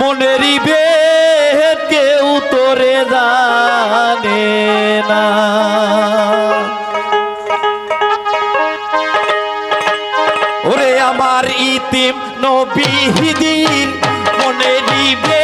মনেরি বেদ কেউ তোরে জানে না। ওরে আমার ইতিম নবীহিদির মনেরি বেদ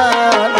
ಲಾಲ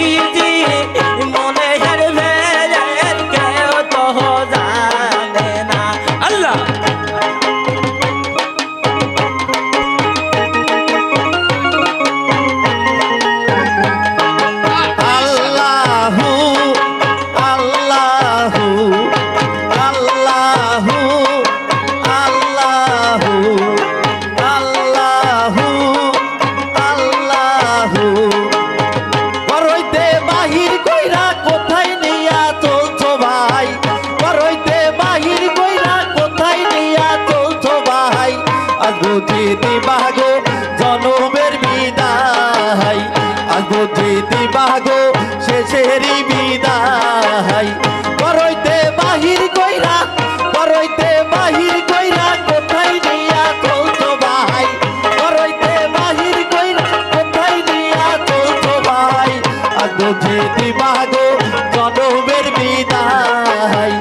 Kabir. জনমের বিদায়। আগো দিদি বাগো, শেষেরই বিদায়। করইতে বাহির কইরা করইতে বাহির কইরা কোথায় নিয়া কৌতো ভাই? করইতে বাহির কইরা কোথায় নিয়া কৌতো ভাই? আগো দিদি বাগো, জনমের বিদায়।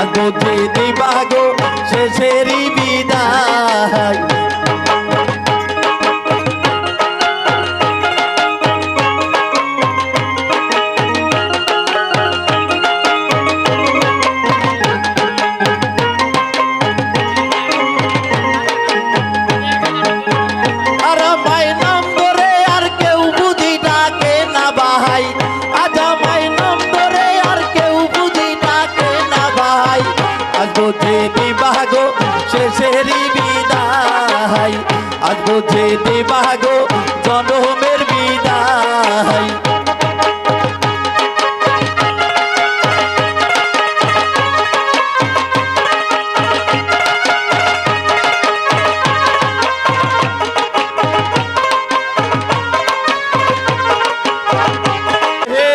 আগো দিদি বাগো, শেষেরই আজ বুঝে দিবাগো বিদায়